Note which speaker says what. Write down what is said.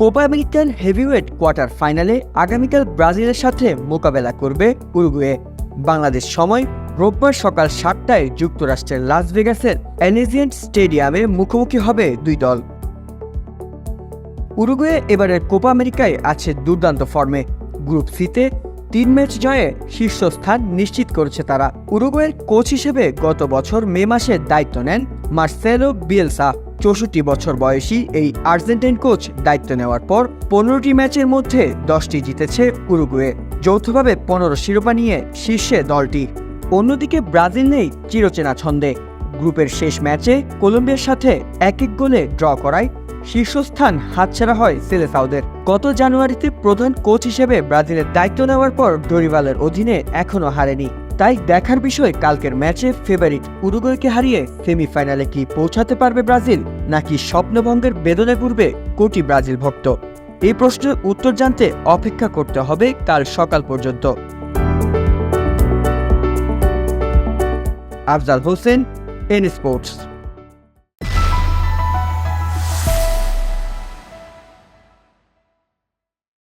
Speaker 1: Copa American heavyweight quarter ফাইনালে আগামীকাল ব্রাজিলের সাথে মোকাবেলা করবে উরুগুয়ে। বাংলাদেশ সময় রোববার সকাল সাতটায় যুক্তরাষ্ট্রের লাস ভেগাসের অ্যানেজিয়েন্ট স্টেডিয়ামে মুখোমুখি হবে দুই দল। উরুগুয়ে এবারের কোপা আমেরিকায় আছে দুর্দান্ত ফর্মে। গ্রুপ সিতে তিন ম্যাচ জয়ে শীর্ষস্থান নিশ্চিত করেছে তারা। উরুগুয়ের কোচ হিসেবে গত বছর মে মাসে দায়িত্ব নেন মার্সেলো বিয়েলসা। চৌষট্টি বছর বয়সী এই আর্জেন্টাইন কোচ দায়িত্ব নেওয়ার পর পনেরোটি ম্যাচের মধ্যে দশটি জিতেছে উরুগুয়ে, যৌথভাবে পনেরো শিরোপা নিয়ে শীর্ষে দলটি। অন্যদিকে ব্রাজিল নেই চিরচেনা ছন্দে। গ্রুপের শেষ ম্যাচে কলম্বিয়ার সাথে এক এক গোলে ড্র করায় শীর্ষস্থান হাতছাড়া হয় সেলেসাউদের। গত জানুয়ারিতে প্রধান কোচ হিসেবে ব্রাজিলের দায়িত্ব নেওয়ার পর ডরিভালের অধীনে এখনও হারেনি। তাই দেখার বিষয় কালকের ম্যাচে ফেভারিট উরুগুয়েকে হারিয়ে সেমিফাইনালে কি পৌঁছাতে পারবে ব্রাজিল, নাকি স্বপ্নভঙ্গের বেদনে পূর্বে কোটি ব্রাজিল ভক্ত? এই প্রশ্নের উত্তর জানতে অপেক্ষা করতে হবে কাল সকাল পর্যন্ত। Afzal Hossain, N sports.